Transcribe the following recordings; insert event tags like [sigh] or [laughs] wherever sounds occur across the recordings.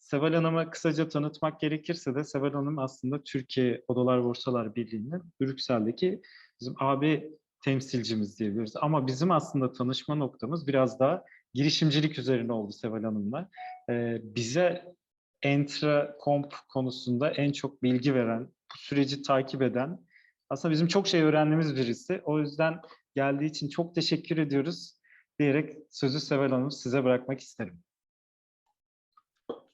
Seval Hanım'ı kısaca tanıtmak gerekirse de Seval Hanım aslında Türkiye Odalar Borsalar Birliği'nin Brüksel'deki bizim AB temsilcimiz diyebiliriz. Ama bizim aslında tanışma noktamız biraz daha girişimcilik üzerine oldu Seval Hanım'la. Ee, bize Entra Comp konusunda en çok bilgi veren, süreci takip eden, aslında bizim çok şey öğrendiğimiz birisi. O yüzden geldiği için çok teşekkür ediyoruz diyerek sözü Seval Hanım size bırakmak isterim.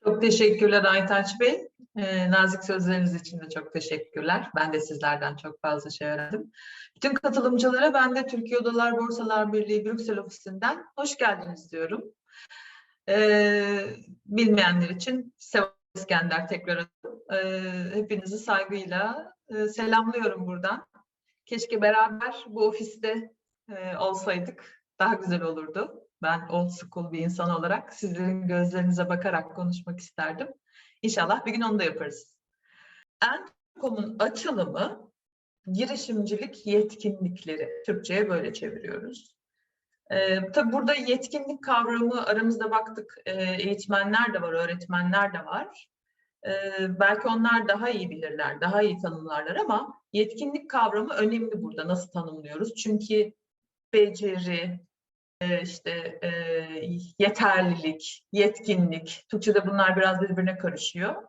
Çok teşekkürler Aytaç Bey. Ee, nazik sözleriniz için de çok teşekkürler. Ben de sizlerden çok fazla şey öğrendim. Bütün katılımcılara ben de Türkiye Odalar Borsalar Birliği Brüksel ofisinden hoş geldiniz diyorum. Ee, bilmeyenler için Seval İskender tekrar hepinizi saygıyla selamlıyorum buradan. Keşke beraber bu ofiste olsaydık daha güzel olurdu. Ben old school bir insan olarak sizlerin gözlerinize bakarak konuşmak isterdim. İnşallah bir gün onu da yaparız. Enkom'un açılımı girişimcilik yetkinlikleri. Türkçe'ye böyle çeviriyoruz. Ee, tabii burada yetkinlik kavramı aramızda baktık e, eğitmenler de var, öğretmenler de var. Ee, belki onlar daha iyi bilirler, daha iyi tanımlarlar ama yetkinlik kavramı önemli burada. Nasıl tanımlıyoruz? Çünkü beceri, e, işte e, yeterlilik, yetkinlik, Türkçe'de bunlar biraz birbirine karışıyor.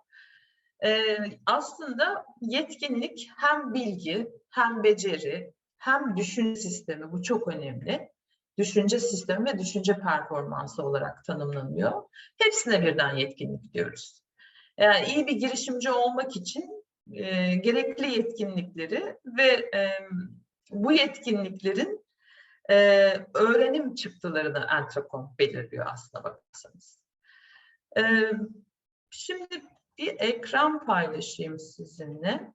E, aslında yetkinlik hem bilgi, hem beceri, hem düşünce sistemi, bu çok önemli. Düşünce sistemi ve düşünce performansı olarak tanımlanıyor. Hepsine birden yetkinlik diyoruz. Yani iyi bir girişimci olmak için e, gerekli yetkinlikleri ve e, bu yetkinliklerin ee, öğrenim çıktılarını Entracom belirliyor aslında bakarsanız. Ee, şimdi bir ekran paylaşayım sizinle.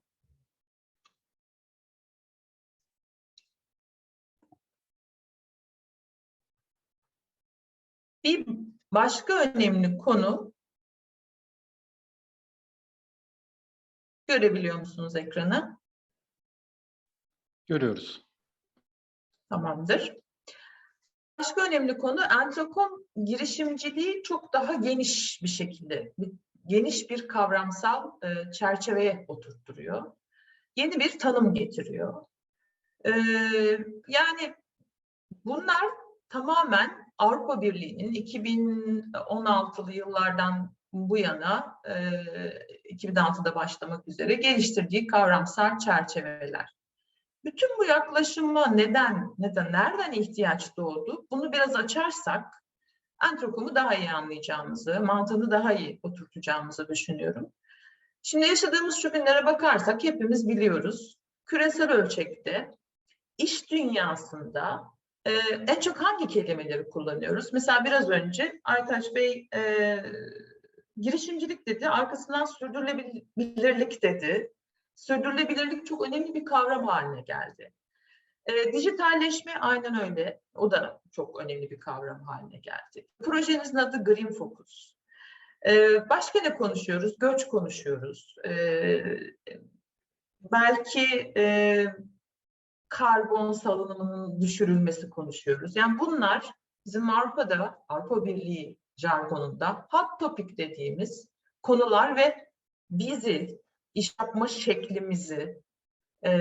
Bir başka önemli konu görebiliyor musunuz ekranı? Görüyoruz. Tamamdır. Başka önemli konu Entrocom girişimciliği çok daha geniş bir şekilde, geniş bir kavramsal e, çerçeveye oturtturuyor. Yeni bir tanım getiriyor. E, yani bunlar tamamen Avrupa Birliği'nin 2016'lı yıllardan bu yana e, 2006'da başlamak üzere geliştirdiği kavramsal çerçeveler. Bütün bu yaklaşıma neden, neden, nereden ihtiyaç doğdu? Bunu biraz açarsak Entrokom'u daha iyi anlayacağımızı, mantığını daha iyi oturtacağımızı düşünüyorum. Şimdi yaşadığımız şu günlere bakarsak hepimiz biliyoruz. Küresel ölçekte iş dünyasında e, en çok hangi kelimeleri kullanıyoruz? Mesela biraz önce Aytaç Bey e, girişimcilik dedi, arkasından sürdürülebilirlik dedi, sürdürülebilirlik çok önemli bir kavram haline geldi. E, dijitalleşme aynen öyle. O da çok önemli bir kavram haline geldi. Projenizin adı Green Focus. E, başka ne konuşuyoruz? Göç konuşuyoruz. E, belki e, karbon salınımının düşürülmesi konuşuyoruz. Yani bunlar bizim Avrupa'da, Avrupa Birliği jargonunda hot topic dediğimiz konular ve bizi iş yapma şeklimizi, e,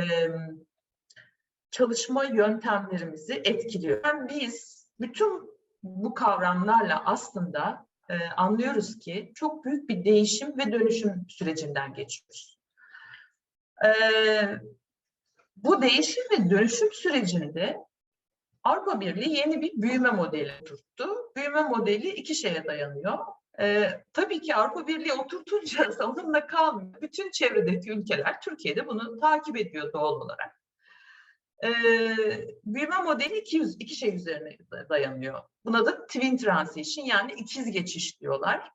çalışma yöntemlerimizi etkiliyor. Yani biz bütün bu kavramlarla aslında e, anlıyoruz ki çok büyük bir değişim ve dönüşüm sürecinden geçiyoruz. E, bu değişim ve dönüşüm sürecinde Avrupa Birliği yeni bir büyüme modeli tuttu. Büyüme modeli iki şeye dayanıyor. Ee, tabii ki Avrupa Birliği oturtunca [laughs] onunla kalmıyor. Bütün çevredeki ülkeler Türkiye'de bunu takip ediyor doğal olarak. Ee, büyüme modeli iki, iki şey üzerine dayanıyor. Buna da twin transition yani ikiz geçiş diyorlar.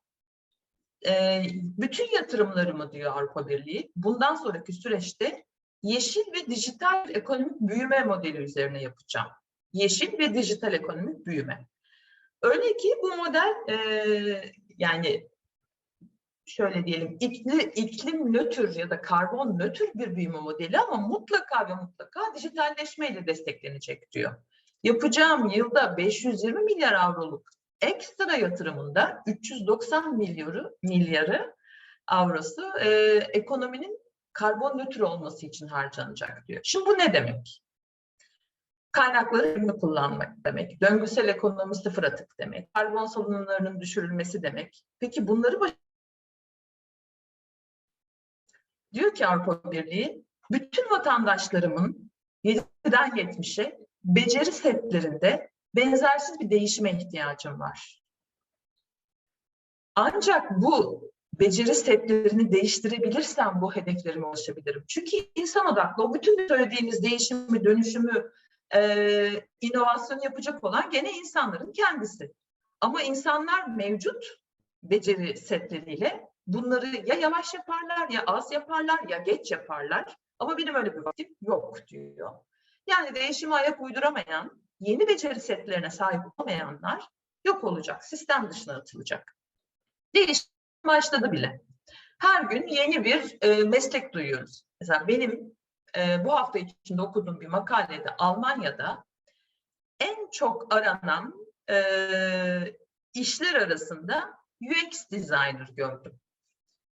Ee, bütün yatırımlarımı diyor Avrupa Birliği bundan sonraki süreçte yeşil ve dijital ekonomik büyüme modeli üzerine yapacağım. Yeşil ve dijital ekonomik büyüme. Öyle ki bu model e, yani şöyle diyelim ikli, iklim nötr ya da karbon nötr bir büyüme modeli ama mutlaka ve mutlaka dijitalleşmeyle desteklenecek diyor. Yapacağım yılda 520 milyar avroluk ekstra yatırımında 390 milyarı, milyarı avrosu e, ekonominin karbon nötr olması için harcanacak diyor. Şimdi bu ne demek? Kaynakları verimli kullanmak demek. Döngüsel ekonomi sıfır atık demek. Karbon salınımlarının düşürülmesi demek. Peki bunları baş- diyor ki Avrupa Birliği bütün vatandaşlarımın 7'den 70'e beceri setlerinde benzersiz bir değişime ihtiyacım var. Ancak bu beceri setlerini değiştirebilirsem bu hedeflerime ulaşabilirim. Çünkü insan odaklı o bütün söylediğimiz değişimi, dönüşümü, e, inovasyon yapacak olan gene insanların kendisi. Ama insanlar mevcut beceri setleriyle bunları ya yavaş yaparlar, ya az yaparlar, ya geç yaparlar. Ama benim öyle bir vaktim yok diyor. Yani değişime ayak uyduramayan, yeni beceri setlerine sahip olmayanlar yok olacak, sistem dışına atılacak. Değişim başladı bile. Her gün yeni bir e, meslek duyuyoruz. Mesela benim e, bu hafta içinde okuduğum bir makalede Almanya'da en çok aranan e, işler arasında UX designer gördüm.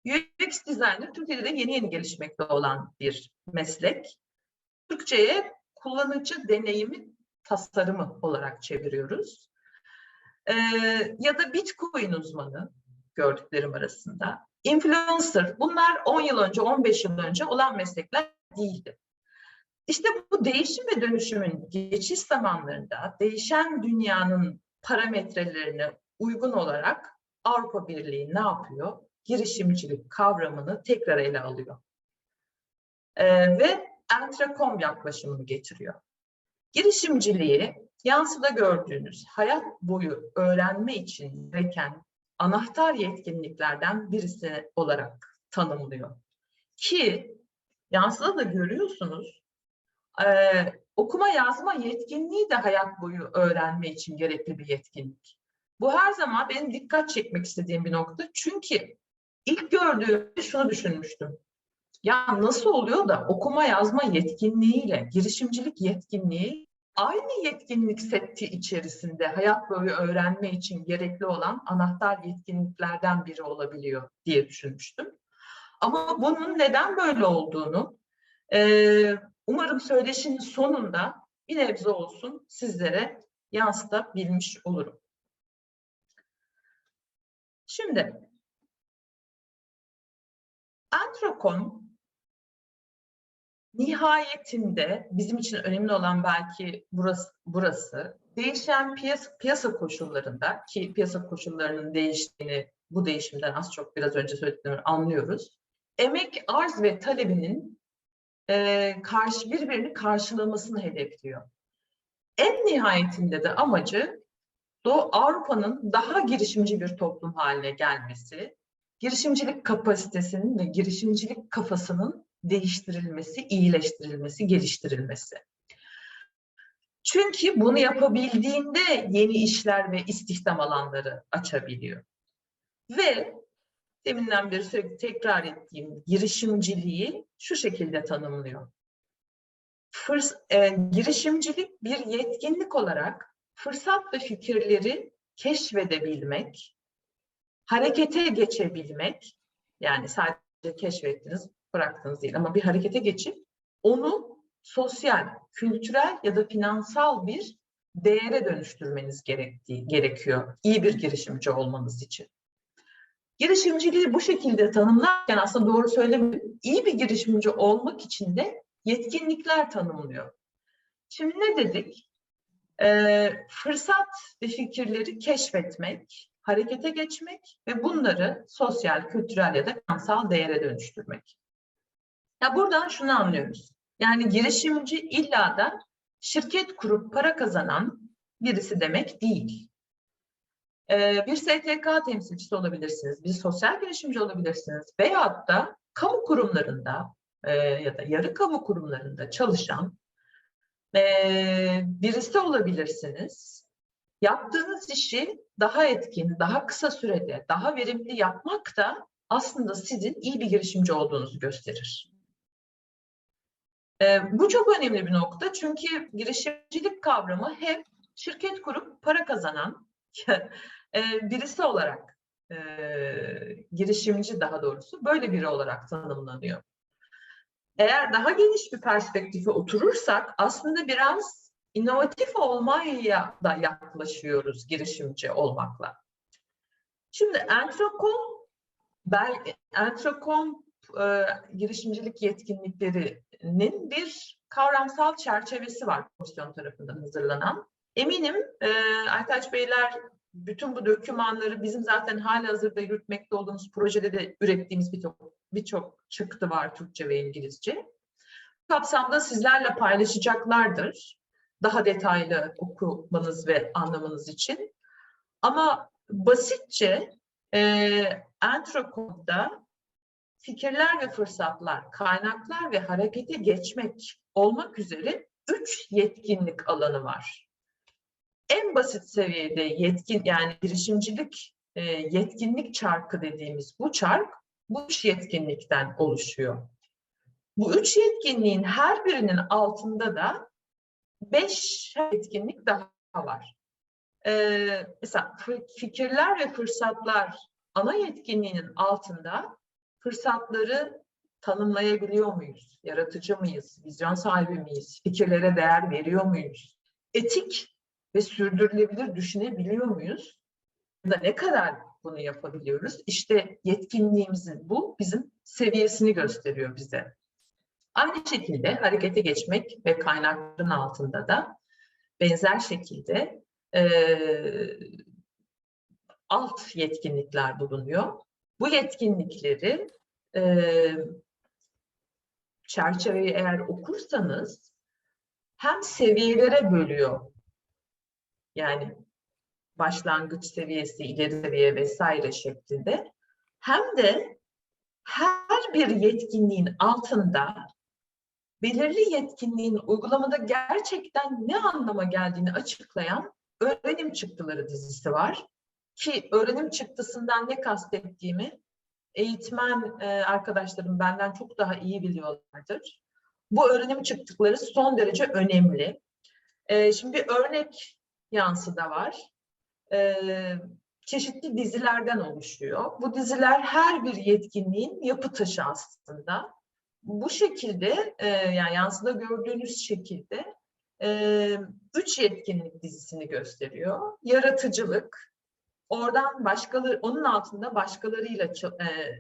UX designer Türkiye'de de yeni yeni gelişmekte olan bir meslek. Türkçe'ye kullanıcı deneyimi tasarımı olarak çeviriyoruz. E, ya da Bitcoin uzmanı gördüklerim arasında. Influencer, bunlar 10 yıl önce, 15 yıl önce olan meslekler değildi. İşte bu değişim ve dönüşümün geçiş zamanlarında değişen dünyanın parametrelerine uygun olarak Avrupa Birliği ne yapıyor? Girişimcilik kavramını tekrar ele alıyor. Ee, ve Entrakom yaklaşımını getiriyor. Girişimciliği yansıda gördüğünüz hayat boyu öğrenme için gereken anahtar yetkinliklerden birisi olarak tanımlıyor. Ki yansıda da görüyorsunuz e, okuma yazma yetkinliği de hayat boyu öğrenme için gerekli bir yetkinlik. Bu her zaman benim dikkat çekmek istediğim bir nokta. Çünkü ilk gördüğümde şunu düşünmüştüm. Ya nasıl oluyor da okuma yazma yetkinliğiyle girişimcilik yetkinliği aynı yetkinlik seti içerisinde hayat boyu öğrenme için gerekli olan anahtar yetkinliklerden biri olabiliyor diye düşünmüştüm. Ama bunun neden böyle olduğunu e, umarım söyleşinin sonunda bir nebze olsun sizlere yansıtabilmiş olurum. Şimdi Antrakon nihayetinde bizim için önemli olan belki burası, burası değişen piyasa, piyasa koşullarında ki piyasa koşullarının değiştiğini bu değişimden az çok biraz önce söylediklerimi anlıyoruz. Emek arz ve talebinin e, karşı birbirini karşılamasını hedefliyor. En nihayetinde de amacı Doğu Avrupa'nın daha girişimci bir toplum haline gelmesi, girişimcilik kapasitesinin ve girişimcilik kafasının değiştirilmesi, iyileştirilmesi, geliştirilmesi. Çünkü bunu yapabildiğinde yeni işler ve istihdam alanları açabiliyor. Ve deminden beri sürekli tekrar ettiğim girişimciliği şu şekilde tanımlıyor. Fırs e, girişimcilik bir yetkinlik olarak fırsat ve fikirleri keşfedebilmek, harekete geçebilmek, yani sadece keşfettiniz, bıraktınız değil ama bir harekete geçip onu sosyal, kültürel ya da finansal bir değere dönüştürmeniz gerektiği gerekiyor iyi bir girişimci olmanız için. Girişimciliği bu şekilde tanımlarken aslında doğru söylemedim. İyi bir girişimci olmak için de yetkinlikler tanımlıyor. Şimdi ne dedik? Ee, fırsat ve fikirleri keşfetmek, harekete geçmek ve bunları sosyal, kültürel ya da finansal değere dönüştürmek. Ya buradan şunu anlıyoruz. Yani girişimci illa da şirket kurup para kazanan birisi demek değil. Ee, bir STK temsilcisi olabilirsiniz, bir sosyal girişimci olabilirsiniz veyahut da kamu kurumlarında e, ya da yarı kamu kurumlarında çalışan e, birisi olabilirsiniz. Yaptığınız işi daha etkin, daha kısa sürede, daha verimli yapmak da aslında sizin iyi bir girişimci olduğunuzu gösterir. Ee, bu çok önemli bir nokta çünkü girişimcilik kavramı hep şirket kurup para kazanan [laughs] e, birisi olarak e, girişimci daha doğrusu böyle biri olarak tanımlanıyor. Eğer daha geniş bir perspektife oturursak aslında biraz inovatif olmaya da yaklaşıyoruz girişimci olmakla. Şimdi Entrocom, bel, Entrocom e, girişimcilik yetkinliklerinin bir kavramsal çerçevesi var komisyon tarafından hazırlanan. Eminim e, Aytaç Beyler bütün bu dokümanları bizim zaten halihazırda yürütmekte olduğumuz projede de ürettiğimiz birçok birçok çıktı var Türkçe ve İngilizce. Bu kapsamda sizlerle paylaşacaklardır. Daha detaylı okumanız ve anlamanız için. Ama basitçe e, Entrocom'da fikirler ve fırsatlar, kaynaklar ve harekete geçmek olmak üzere üç yetkinlik alanı var. En basit seviyede yetkin yani girişimcilik e, yetkinlik çarkı dediğimiz bu çark bu üç yetkinlikten oluşuyor. Bu üç yetkinliğin her birinin altında da beş yetkinlik daha var. Ee, mesela fikirler ve fırsatlar ana yetkinliğinin altında fırsatları tanımlayabiliyor muyuz? Yaratıcı mıyız? Vizyon sahibi miyiz? Fikirlere değer veriyor muyuz? Etik ve sürdürülebilir düşünebiliyor muyuz? Da ne kadar bunu yapabiliyoruz? İşte yetkinliğimizin bu bizim seviyesini gösteriyor bize. Aynı şekilde harekete geçmek ve kaynakların altında da benzer şekilde e, alt yetkinlikler bulunuyor. Bu yetkinlikleri e, çerçeveyi eğer okursanız hem seviyelere bölüyor. Yani başlangıç seviyesi, ileri seviye vesaire şeklinde. Hem de her bir yetkinliğin altında belirli yetkinliğin uygulamada gerçekten ne anlama geldiğini açıklayan öğrenim çıktıları dizisi var. Ki öğrenim çıktısından ne kastettiğimi eğitmen e, arkadaşlarım benden çok daha iyi biliyorlardır. Bu öğrenim çıktıkları son derece önemli. E, şimdi bir örnek yansı da var. E, çeşitli dizilerden oluşuyor. Bu diziler her bir yetkinliğin yapı taşı aslında. Bu şekilde e, yani yansıda gördüğünüz şekilde üç yetkinlik dizisini gösteriyor. Yaratıcılık, oradan başkaları, onun altında başkalarıyla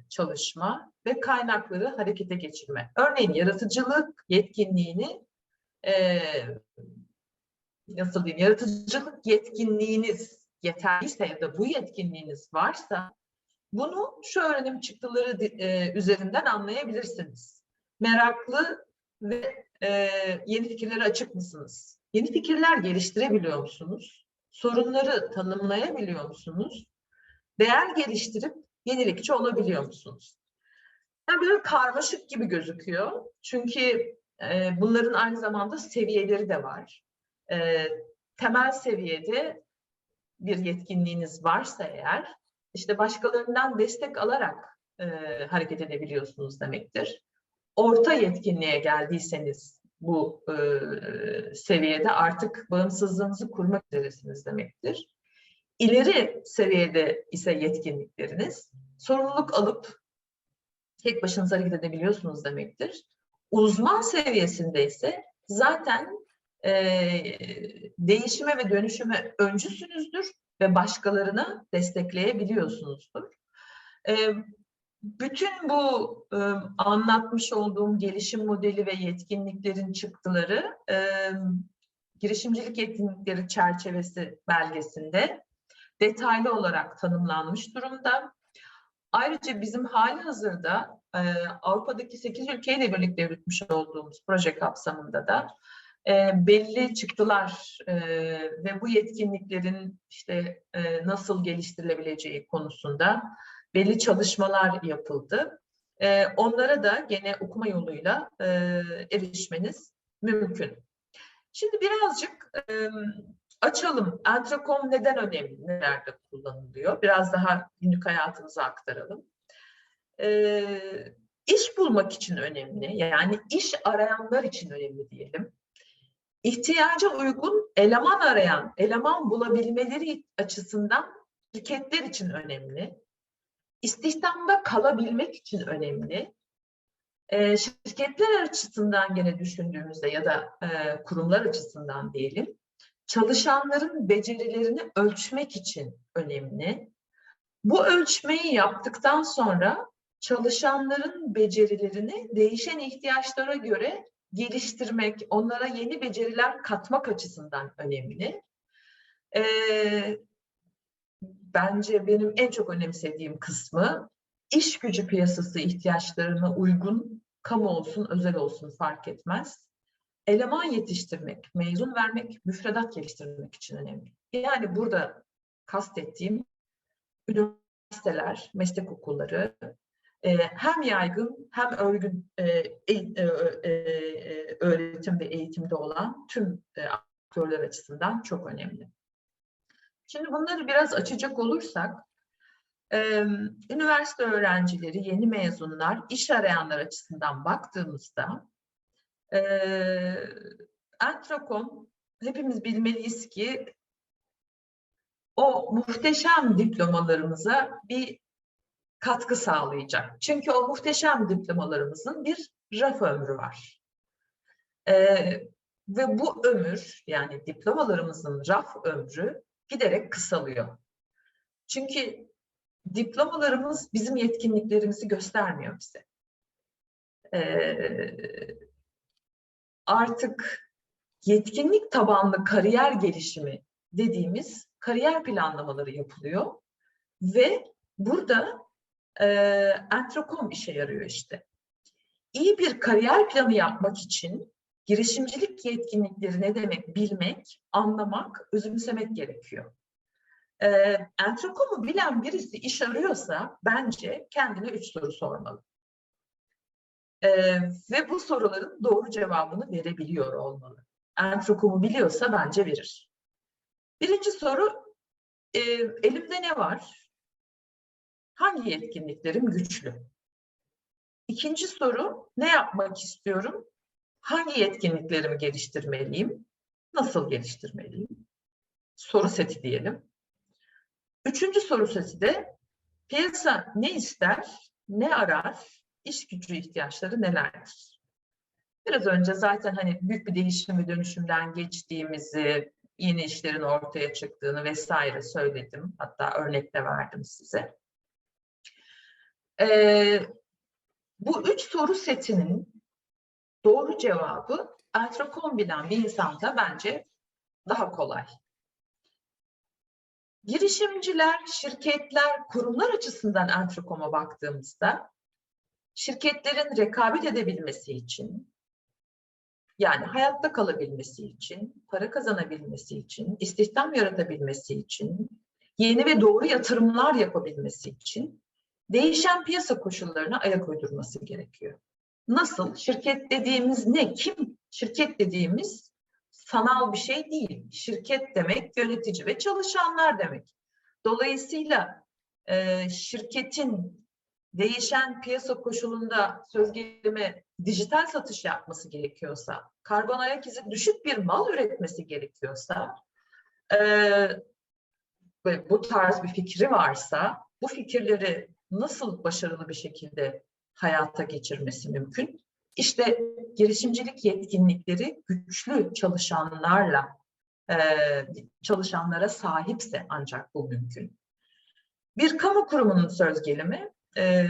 çalışma ve kaynakları harekete geçirme. Örneğin yaratıcılık yetkinliğini e, nasıl diyeyim, yaratıcılık yetkinliğiniz yeterliyse ya da bu yetkinliğiniz varsa bunu şu öğrenim çıktıları e, üzerinden anlayabilirsiniz. Meraklı ve e, yeni fikirlere açık mısınız? Yeni fikirler geliştirebiliyor musunuz? Sorunları tanımlayabiliyor musunuz? Değer geliştirip yenilikçi olabiliyor musunuz? Yani böyle karmaşık gibi gözüküyor. Çünkü e, bunların aynı zamanda seviyeleri de var. E, temel seviyede bir yetkinliğiniz varsa eğer, işte başkalarından destek alarak e, hareket edebiliyorsunuz demektir orta yetkinliğe geldiyseniz bu e, seviyede artık bağımsızlığınızı kurmak üzeresiniz demektir. İleri seviyede ise yetkinlikleriniz sorumluluk alıp tek başınıza hareket edebiliyorsunuz demektir. Uzman seviyesinde ise zaten e, değişime ve dönüşüme öncüsünüzdür ve başkalarını destekleyebiliyorsunuzdur. E, bütün bu e, anlatmış olduğum gelişim modeli ve yetkinliklerin çıktıları e, girişimcilik yetkinlikleri çerçevesi belgesinde detaylı olarak tanımlanmış durumda. Ayrıca bizim hali hazırda e, Avrupa'daki 8 ülkeyle birlikte yürütmüş olduğumuz proje kapsamında da e, belli çıktılar e, ve bu yetkinliklerin işte e, nasıl geliştirilebileceği konusunda belli çalışmalar yapıldı. E, onlara da gene okuma yoluyla e, erişmeniz mümkün. Şimdi birazcık e, açalım. Entrokom neden önemli, nelerde kullanılıyor? Biraz daha günlük hayatımıza aktaralım. e, iş bulmak için önemli. Yani iş arayanlar için önemli diyelim. İhtiyaca uygun eleman arayan, eleman bulabilmeleri açısından şirketler için önemli. İstihdamda kalabilmek için önemli. E, şirketler açısından gene düşündüğümüzde ya da e, kurumlar açısından diyelim, çalışanların becerilerini ölçmek için önemli. Bu ölçmeyi yaptıktan sonra çalışanların becerilerini değişen ihtiyaçlara göre geliştirmek, onlara yeni beceriler katmak açısından önemli. Ee, bence benim en çok önemsediğim kısmı iş gücü piyasası ihtiyaçlarına uygun, kamu olsun, özel olsun fark etmez. Eleman yetiştirmek, mezun vermek, müfredat geliştirmek için önemli. Yani burada kastettiğim üniversiteler, meslek okulları, e, hem yaygın hem örgün e, e, e, e, öğretim ve eğitimde olan tüm e, aktörler açısından çok önemli. Şimdi bunları biraz açacak olursak, üniversite öğrencileri, yeni mezunlar, iş arayanlar açısından baktığımızda, e, Entrokom hepimiz bilmeliyiz ki o muhteşem diplomalarımıza bir katkı sağlayacak. Çünkü o muhteşem diplomalarımızın bir raf ömrü var. Ee, ve bu ömür yani diplomalarımızın raf ömrü giderek kısalıyor. Çünkü diplomalarımız bizim yetkinliklerimizi göstermiyor bize. Ee, artık yetkinlik tabanlı kariyer gelişimi dediğimiz kariyer planlamaları yapılıyor ve burada e, Entrokom işe yarıyor işte. İyi bir kariyer planı yapmak için girişimcilik yetkinlikleri ne demek bilmek, anlamak, özümsemek gerekiyor. E, Entrokom'u bilen birisi iş arıyorsa bence kendine üç soru sormalı. E, ve bu soruların doğru cevabını verebiliyor olmalı. Entrokom'u biliyorsa bence verir. Birinci soru, e, elimde ne var? Hangi yetkinliklerim güçlü? İkinci soru, ne yapmak istiyorum? Hangi yetkinliklerimi geliştirmeliyim? Nasıl geliştirmeliyim? Soru seti diyelim. Üçüncü soru seti de piyasa ne ister, ne arar, iş gücü ihtiyaçları nelerdir? Biraz önce zaten hani büyük bir değişim ve dönüşümden geçtiğimizi, yeni işlerin ortaya çıktığını vesaire söyledim. Hatta örnek de verdim size. Ee, bu üç soru setinin doğru cevabı Entrokom bilen bir insanda bence daha kolay. Girişimciler, şirketler, kurumlar açısından Entrokom'a baktığımızda şirketlerin rekabet edebilmesi için, yani hayatta kalabilmesi için, para kazanabilmesi için, istihdam yaratabilmesi için, yeni ve doğru yatırımlar yapabilmesi için değişen piyasa koşullarına ayak uydurması gerekiyor. Nasıl? Şirket dediğimiz ne? Kim? Şirket dediğimiz sanal bir şey değil. Şirket demek yönetici ve çalışanlar demek. Dolayısıyla e, şirketin değişen piyasa koşulunda söz gelimi dijital satış yapması gerekiyorsa, karbon ayak izi düşük bir mal üretmesi gerekiyorsa e, bu tarz bir fikri varsa bu fikirleri nasıl başarılı bir şekilde hayata geçirmesi mümkün? İşte girişimcilik yetkinlikleri güçlü çalışanlarla e, çalışanlara sahipse ancak bu mümkün. Bir kamu kurumunun söz gelimi e,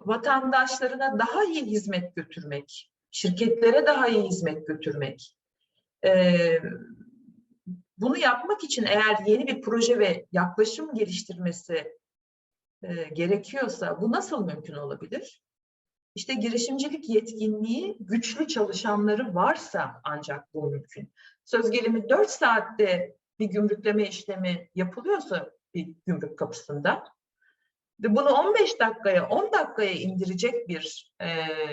vatandaşlarına daha iyi hizmet götürmek, şirketlere daha iyi hizmet götürmek. E, bunu yapmak için eğer yeni bir proje ve yaklaşım geliştirmesi e, gerekiyorsa bu nasıl mümkün olabilir? İşte girişimcilik yetkinliği güçlü çalışanları varsa ancak bu mümkün. Söz gelimi 4 saatte bir gümrükleme işlemi yapılıyorsa bir gümrük kapısında ve bunu 15 dakikaya 10 dakikaya indirecek bir e,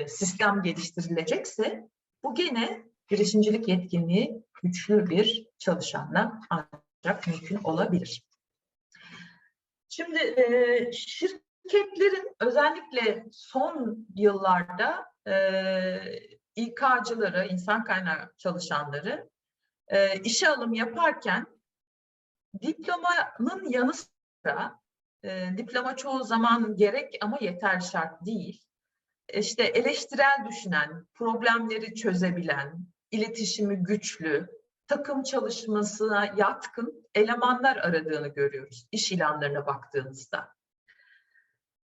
sistem geliştirilecekse bu gene girişimcilik yetkinliği güçlü bir çalışanla ancak mümkün olabilir. Şimdi e, şirket Şirketlerin özellikle son yıllarda e, İK'cıları, insan kaynağı çalışanları e, işe alım yaparken diplomanın yanı sıra e, diploma çoğu zaman gerek ama yeterli şart değil. İşte eleştirel düşünen, problemleri çözebilen, iletişimi güçlü, takım çalışmasına yatkın elemanlar aradığını görüyoruz iş ilanlarına baktığınızda.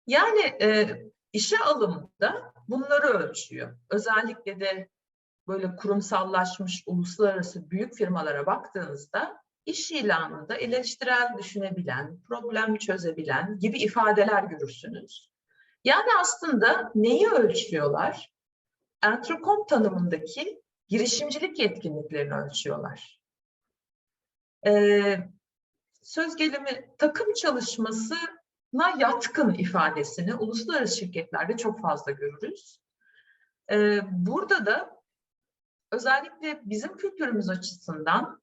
Yani e, işe alımda bunları ölçüyor. Özellikle de böyle kurumsallaşmış uluslararası büyük firmalara baktığınızda iş ilanında eleştirel düşünebilen, problem çözebilen gibi ifadeler görürsünüz. Yani aslında neyi ölçüyorlar? Entrokom tanımındaki girişimcilik yetkinliklerini ölçüyorlar. Ee, söz gelimi takım çalışmasına yatkın ifadesini uluslararası şirketlerde çok fazla görürüz. Ee, burada da özellikle bizim kültürümüz açısından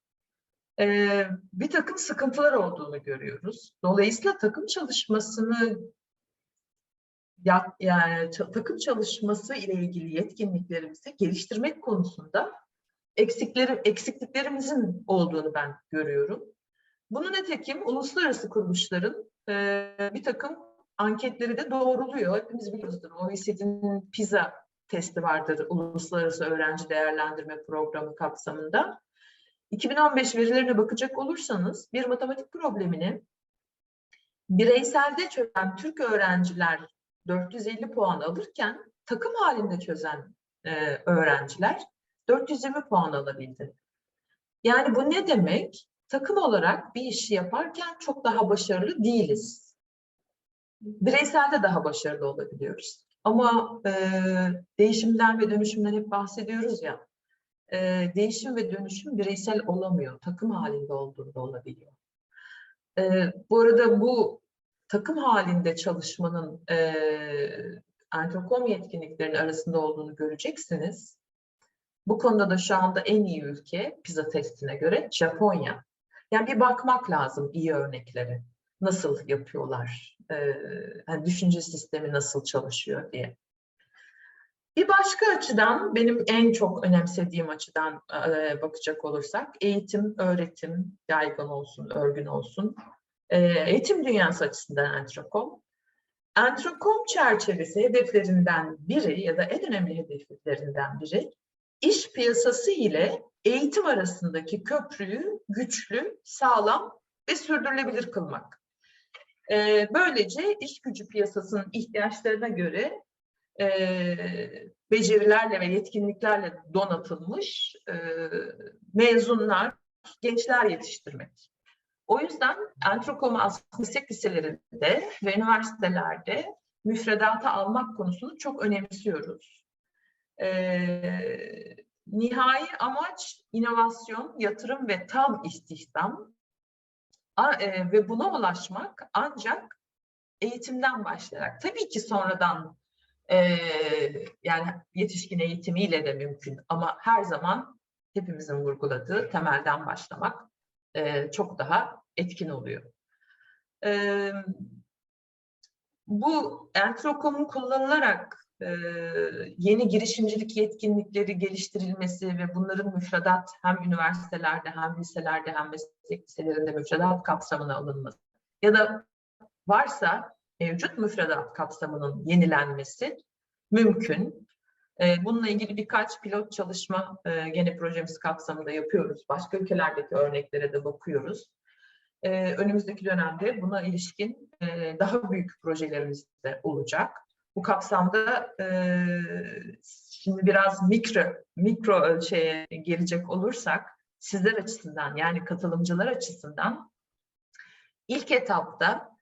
e, bir takım sıkıntılar olduğunu görüyoruz. Dolayısıyla takım çalışmasını ya, yani takım çalışması ile ilgili yetkinliklerimizi geliştirmek konusunda eksikleri, eksikliklerimizin olduğunu ben görüyorum. Bunu nitekim uluslararası kuruluşların e, bir takım anketleri de doğruluyor. Hepimiz biliyoruzdur. OECD'nin PISA testi vardır Uluslararası Öğrenci Değerlendirme Programı kapsamında. 2015 verilerine bakacak olursanız bir matematik problemini bireyselde çözen Türk öğrenciler 450 puan alırken takım halinde çözen e, öğrenciler 420 puan alabildi. Yani bu ne demek? Takım olarak bir işi yaparken çok daha başarılı değiliz. Bireyselde daha başarılı olabiliyoruz. Ama e, değişimden ve dönüşümden hep bahsediyoruz ya. E, değişim ve dönüşüm bireysel olamıyor. Takım halinde olduğunda olabiliyor. E, bu arada bu takım halinde çalışmanın e, Entrokom yetkinliklerinin arasında olduğunu göreceksiniz. Bu konuda da şu anda en iyi ülke PISA testine göre Japonya. Yani bir bakmak lazım iyi örneklere. Nasıl yapıyorlar? Ee, yani düşünce sistemi nasıl çalışıyor diye. Bir başka açıdan, benim en çok önemsediğim açıdan e, bakacak olursak, eğitim, öğretim, yaygın olsun, örgün olsun, e, eğitim dünyası açısından Entrokom. Entrokom çerçevesi hedeflerinden biri ya da en önemli hedeflerinden biri, iş piyasası ile eğitim arasındaki köprüyü güçlü, sağlam ve sürdürülebilir kılmak. E, böylece iş gücü piyasasının ihtiyaçlarına göre e, becerilerle ve yetkinliklerle donatılmış e, mezunlar, gençler yetiştirmek. O yüzden Entrokom'u aslında meslek liselerinde ve üniversitelerde müfredata almak konusunu çok önemsiyoruz. Ee, nihai amaç inovasyon, yatırım ve tam istihdam A, e, ve buna ulaşmak ancak eğitimden başlayarak. Tabii ki sonradan e, yani yetişkin eğitimiyle de mümkün ama her zaman hepimizin vurguladığı temelden başlamak e, çok daha etkin oluyor. E, bu Entrokom'un kullanılarak e, yeni girişimcilik yetkinlikleri geliştirilmesi ve bunların müfredat hem üniversitelerde hem liselerde hem meslek liselerinde müfredat kapsamına alınması ya da varsa mevcut müfredat kapsamının yenilenmesi mümkün. Bununla ilgili birkaç pilot çalışma gene projemiz kapsamında yapıyoruz. Başka ülkelerdeki örneklere de bakıyoruz. Önümüzdeki dönemde buna ilişkin daha büyük projelerimiz de olacak. Bu kapsamda şimdi biraz mikro mikro ölçeğe gelecek olursak sizler açısından yani katılımcılar açısından ilk etapta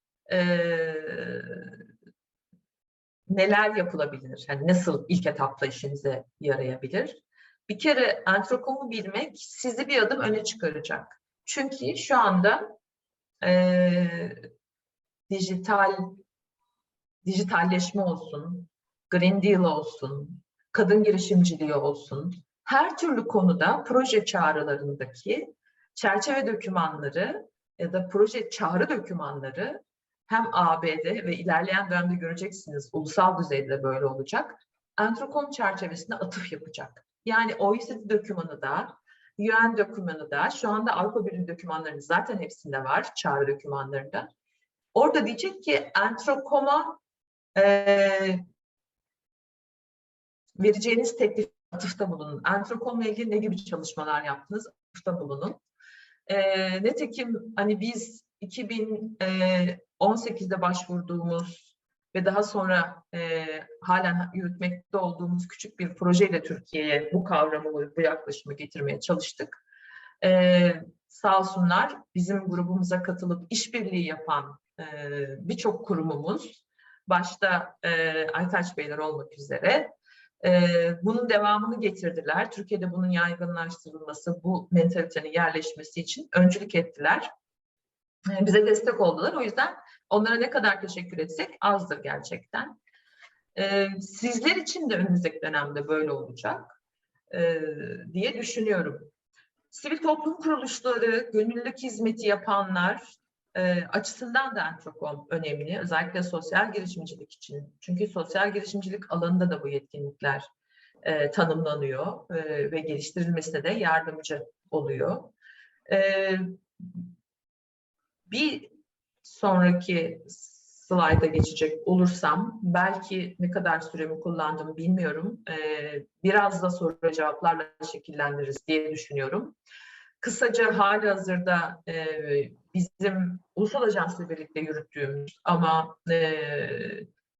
neler yapılabilir? Yani nasıl ilk etapta işinize yarayabilir? Bir kere Entrokom'u bilmek sizi bir adım öne çıkaracak. Çünkü şu anda e, dijital dijitalleşme olsun, Green Deal olsun, kadın girişimciliği olsun, her türlü konuda proje çağrılarındaki çerçeve dokümanları ya da proje çağrı dokümanları hem ABD ve ilerleyen dönemde göreceksiniz ulusal düzeyde böyle olacak. Entrokom çerçevesinde atıf yapacak. Yani OECD dokümanı da, UN dokümanı da, şu anda Avrupa Birliği dokümanlarının zaten hepsinde var, çağrı dokümanlarında. Orada diyecek ki Entrokom'a eee vereceğiniz teklif atıfta bulunun. Entrokom'la ilgili ne gibi çalışmalar yaptınız? Atıfta bulunun. Ee, netekim hani biz 2018'de başvurduğumuz ve daha sonra e, halen yürütmekte olduğumuz küçük bir projeyle Türkiye'ye bu kavramı, bu yaklaşımı getirmeye çalıştık. Ee, sağ olsunlar bizim grubumuza katılıp işbirliği yapan e, birçok kurumumuz, başta e, Aytaç Beyler olmak üzere ee, bunun devamını getirdiler. Türkiye'de bunun yaygınlaştırılması, bu mentalitenin yerleşmesi için öncülük ettiler. Bize destek oldular. O yüzden onlara ne kadar teşekkür etsek azdır gerçekten. Ee, sizler için de önümüzdeki dönemde böyle olacak ee, diye düşünüyorum. Sivil toplum kuruluşları, gönüllülük hizmeti yapanlar, e, açısından da Entrokom önemli. Özellikle sosyal girişimcilik için. Çünkü sosyal girişimcilik alanında da bu yetkinlikler e, tanımlanıyor e, ve geliştirilmesine de yardımcı oluyor. E, bir sonraki slayda geçecek olursam, belki ne kadar süremi kullandım bilmiyorum. E, biraz da soru cevaplarla şekillendiririz diye düşünüyorum. Kısaca hali hazırda e, bizim ulusal ajansla birlikte yürüttüğümüz ama e,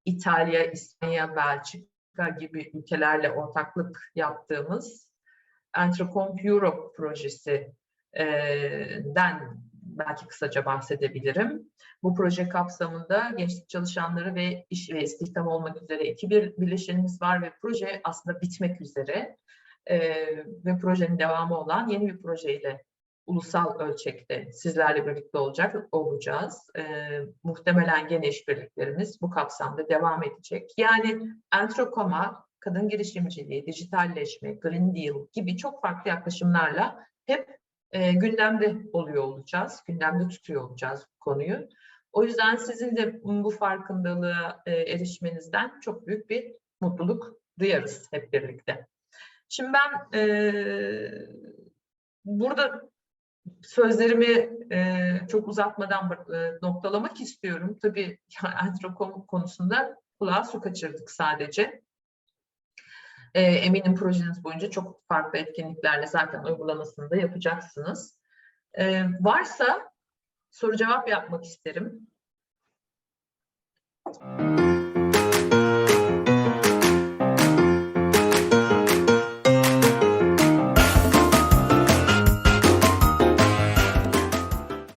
İtalya, İspanya, Belçika gibi ülkelerle ortaklık yaptığımız Entrecomp Europe projesi'den belki kısaca bahsedebilirim. Bu proje kapsamında gençlik çalışanları ve iş ve istihdam olmak üzere iki bir birleşenimiz var ve proje aslında bitmek üzere. Ee, ve projenin devamı olan yeni bir projeyle ulusal ölçekte sizlerle birlikte olacak olacağız. Ee, muhtemelen gene işbirliklerimiz bu kapsamda devam edecek. Yani Entrocom'a kadın girişimciliği, dijitalleşme, Green Deal gibi çok farklı yaklaşımlarla hep e, gündemde oluyor olacağız, gündemde tutuyor olacağız bu konuyu. O yüzden sizin de bu farkındalığa e, erişmenizden çok büyük bir mutluluk duyarız hep birlikte. Şimdi ben e, burada sözlerimi e, çok uzatmadan e, noktalamak istiyorum. Tabii Entrokom [laughs] konusunda kulağa su kaçırdık sadece. E, eminim projeniz boyunca çok farklı etkinliklerle zaten uygulamasını da yapacaksınız. E, varsa soru cevap yapmak isterim.